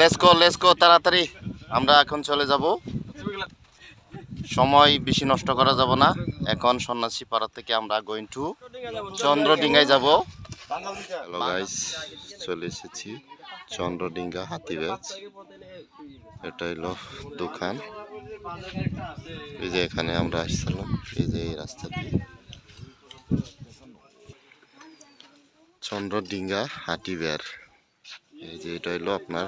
লেসকো লেসকো তাড়াতাড়ি। আমরা এখন চলে যাব। সময় বেশি নষ্ট করা যাব না। এখন সন্ন্যাসী পাড়া থেকে আমরা গোয়িং টু চন্দ্রডিঙ্গায় যাব। হ্যালো গাইস চলে এসেছি। চন্দ্রডিঙ্গা হাতিবাজ। এটা হলো দোকান। এই যে এখানে আমরা আসছিলাম। এই যে এই রাস্তা দিয়ে। চন্দ্রডিঙ্গা হাটিবের এই যে এটা হলো আপনার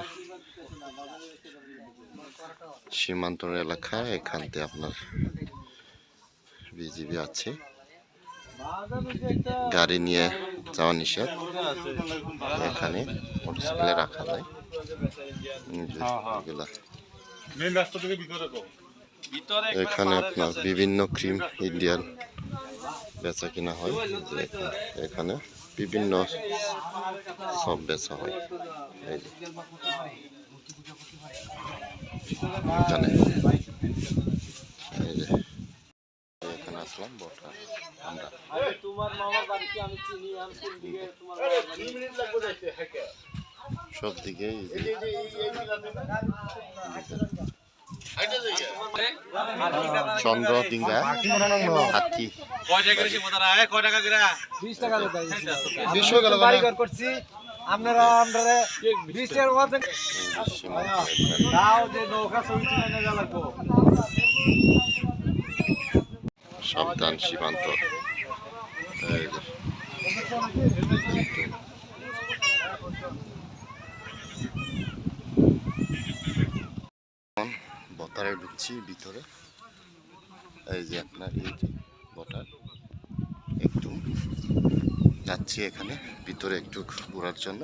সীমান্ত এলাকা এখান থেকে আপনার বিজিবি আছে। গাড়ি নিয়ে যাওয়া নিষেধ। এখানে মোটরসাইকেলে রাখা যায়। এখানে আপনার বিভিন্ন ক্রিম ইন্ডিয়ান বেচা কিনা হয়। এখানে- বিভিন্ন সব বেচা হয়। এই এখানে। আসলাম বটা আমরা। সব দিকে চন্দ্র ডিঙ্গা হাতি। কয় টাকা কয় টাকা গিরা 20 টাকা বিশ হয়ে গেল বাড়ি ঘর করছি। আপনারা আপনারা 20 টাকার মধ্যে দাও যে নৌকা ছবি তুলে সাবধান, সীমান্ত। বতারে ঢুকছি ভিতরে। এই যে আপনার এই যে বটার। যাচ্ছি এখানে ভিতরে একটু ঘোরার জন্য।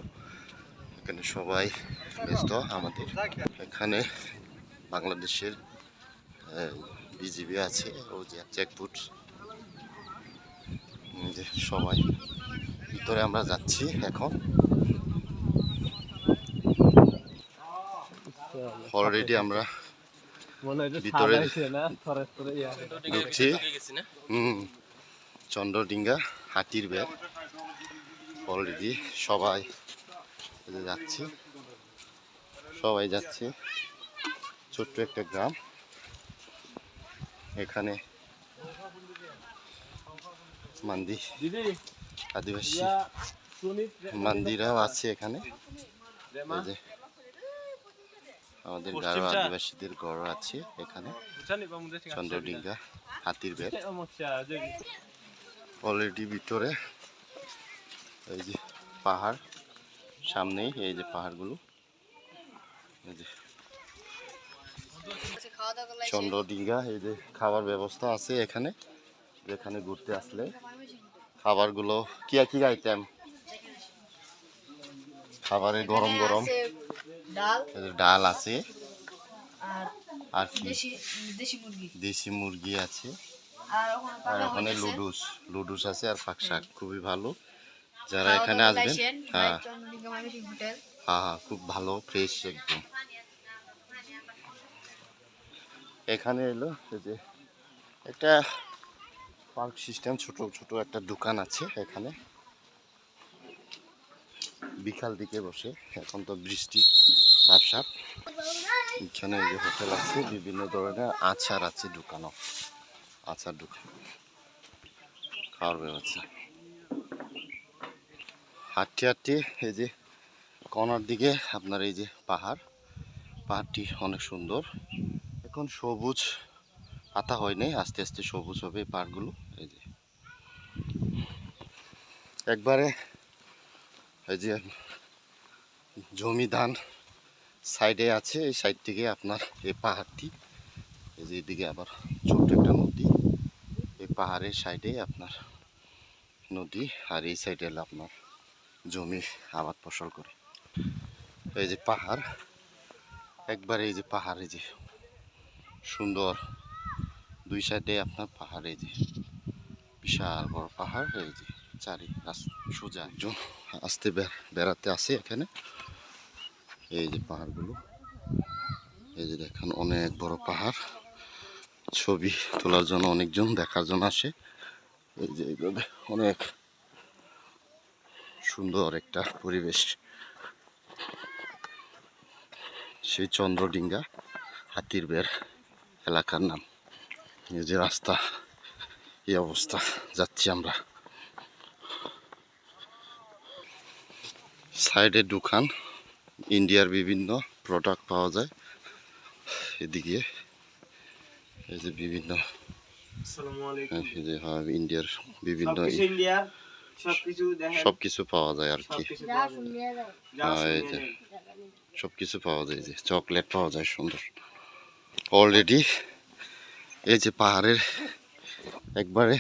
এখানে সবাই ব্যস্ত আমাদের এখানে বাংলাদেশের বিজিবি আছে ও যে চেকপুট যে সবাই ভিতরে আমরা যাচ্ছি এখন। অলরেডি আমরা ভিতরে ঢুকছি। হুম চন্দ্রডিঙ্গা হাতির বের অলরেডি সবাই। যাচ্ছি। সবাই যাচ্ছে। ছোট্ট একটা গ্রাম। এখানে মান্দি আদিবাসী মান্দিরাও আছে এখানে। যে আমাদের গারো আদিবাসীদের গড় আছে এখানে। চন্দ্রডিঙ্গা হাতির যে অলরেডি ভিতরে এই যে পাহাড় সামনেই এই যে পাহাড়গুলো। এই যে চন্দ্রডিঙ্গা এই যে খাবার ব্যবস্থা আছে এখানে যেখানে ঘুরতে আসলে খাবারগুলো কি কি আইটেম? খাবারে গরম গরম। ডাল। আছে। আর কি? দেশি মুরগি। আছে। আর ওখানে। লুডুস লুডুস আছে আর পাক শাক খুবই ভালো। যারা এখানে আসবেন হ্যাঁ। হ্যাঁ হ্যাঁ খুব ভালো ফ্রেশ একদম। এখানে এলো এই যে একটা পার্ক সিস্টেম ছোট ছোট একটা দোকান আছে এখানে। বিকাল দিকে বসে এখন তো বৃষ্টি ব্যবসা এখানে যে হোটেল আছে বিভিন্ন ধরনের আচার আছে দোকানও আচার দোকান। খাওয়ার ব্যবস্থা। হাঁটতে হাঁটতে এই যে কর্নার দিকে আপনার এই যে পাহাড়। পাহাড়টি অনেক সুন্দর। এখন সবুজ পাতা হয়নি আস্তে আস্তে সবুজ হবে এই পাহাড়গুলো। এই যে। একবারে এই যে জমি ধান সাইডে আছে, এই সাইড থেকে আপনার এই পাহাড়টি। এই যে এদিকে আবার ছোট্ট একটা নদী। এই পাহাড়ের সাইডে আপনার নদী আর এই সাইডে আপনার জমি আবাদ ফসল করে। এই যে পাহাড়, একবার এই যে পাহাড়, এই যে সুন্দর দুই সাইডে আপনার পাহাড়, এই যে বিশাল বড় পাহাড়, এই যে চারি সোজা একজন আসতে বেড়াতে আসে এখানে। এই যে পাহাড়গুলো, এই যে দেখেন অনেক বড় পাহাড়। ছবি তোলার জন্য অনেকজন, দেখার জন্য আসে। এই যে এইভাবে অনেক সুন্দর একটা পরিবেশ। সেই চন্দ্রডিঙ্গা হাতির বের এলাকার নাম। এই যে রাস্তা এই অবস্থা যাচ্ছি আমরা। সাইডে দোকান ইন্ডিয়ার বিভিন্ন প্রোডাক্ট পাওয়া যায়। এদিকে এই যে বিভিন্ন আসসালামু আলাইকুম। এই যে হ্যাঁ, ইন্ডিয়ার বিভিন্ন সবকিছু সবকিছু পাওয়া যায় আর কি সবকিছু পাওয়া যায়। হ্যাঁ, এই যে। নেন। সব কিছু পাওয়া যায় যে চকলেট পাওয়া যায় সুন্দর অলরেডি এই যে পাহাড়ের একবারে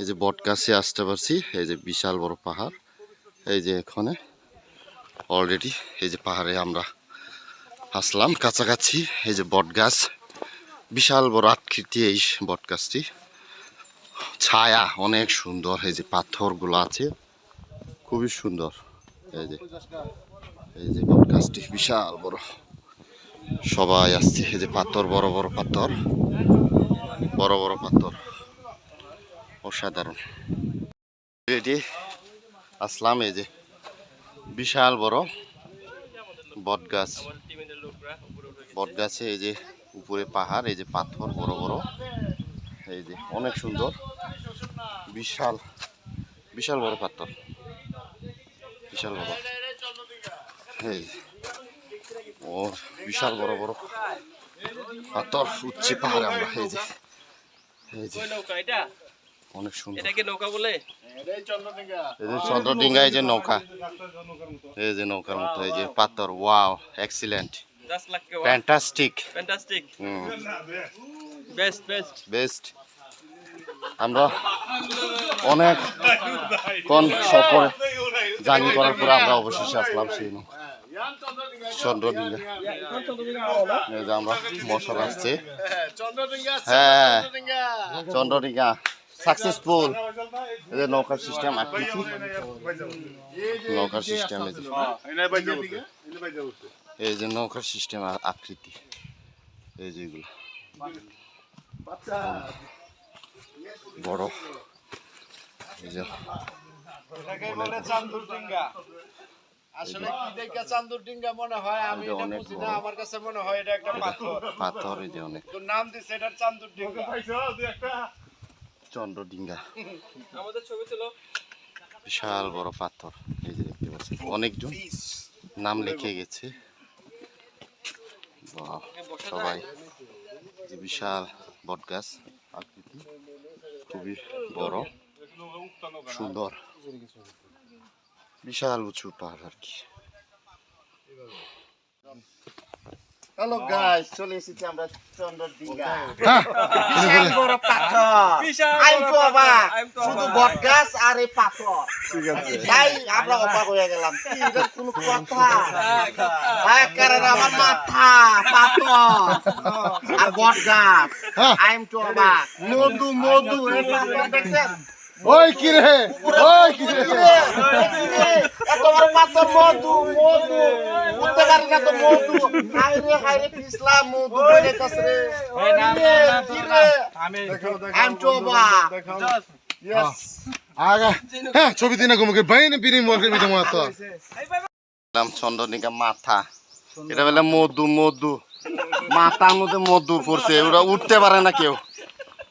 এই যে বটগাছে আসতে পারছি এই যে বিশাল বড় পাহাড় এই যে এখানে অলরেডি এই যে পাহাড়ে আমরা আসলাম কাছাকাছি এই যে বটগাছ বিশাল বড় আকৃতি এই বটগাছটি ছায়া অনেক সুন্দর, এই যে পাথরগুলো আছে, খুবই সুন্দর। এই যে এই যে বটগাছটি বিশাল বড়। সবাই আসছে, এই যে পাথর, বড় বড় পাথর, বড় বড় পাথর। অসাধারণ। রেডি, আসলাম, এই যে বিশাল বড় বটগাছ। বটগাছে এই যে উপরে পাহাড়, এই যে পাথর, বড় বড়। এই যে অনেক সুন্দর। বিশাল বিশাল বড় পাথর। বিশাল বড়। এই ও বিশাল বড় বড় পাথর উঠছে পাহাড়ে আমরা। এই যে এই অনেক সুন্দর। নৌকা বলে? এই যে চন্দ্রডিঙ্গা এই যে নৌকা। এই যে নৌকার মতো এই যে পাথর। Wow excellent. Just like fantastic fantastic best best best আমরা অনেক কোন সফর জার্নি করার পরে আমরা অবশেষে আসলাম সেই নৌকা চন্দ্রডিঙ্গা আমরা মশার আসছে। হ্যাঁ চন্দ্রডিঙ্গা সাকসেসফুল এই যে নৌকার সিস্টেম আকৃতি নৌকার সিস্টেম এই যে। নৌকার সিস্টেম আকৃতি। এই যে এগুলো। বড়। এই যে আসলে কি দেখে চান্দুর ডিঙ্গা মনে হয় আমি এটা বুঝি না আমার কাছে মনে হয় এটা একটা পাথর। পাথর এই যে অনেক। তো নাম দিছে এটা চান্দুর ডিঙ্গা। চন্দ্রডিঙ্গা আমাদের ছবি ছিল বিশাল বড় পাথর। এই যে দেখতে পাচ্ছেন অনেকজন নাম লিখে গেছে। বাহ, সবাই। যে বিশাল বটগাছ আকৃতি। খুবই বড় সুন্দর। বিশাল উঁচু পাহাড় আর কি। হ্যালো গাইস চলে এসেছি আমরা চন্দ্রডিঙ্গা বিশাল বড় পাথর। আই তো অবাক শুধু অবাক। বটগাছ আর এই পাথর। আমরা অবাক হয়ে গেলাম। এটা কোনো কথা। হ্যাঁ কারণ আমার মাথা পাথর। আর বটগাছ আই এম টু অবাক মধু মধু এই পাথর দেখছেন ওই কি রে ওই কি রে কিরে, কিরে, এত বড় পাথর মধু মধু উঠতে পারি না তো মধু হাইরে হাইরে পিছলাম মধু বেড়েতাছে রে কিরে, কিরে, I am too অবাক Yes. আগা হ্যাঁ ছবি দিনে ঘুমকে বাইনে বিনি নাম চন্দ্রনিকা মাথা এটা বলে মধু মধু মাথার মধ্যে মধু পড়ছে ওরা উঠতে পারে না কেউ।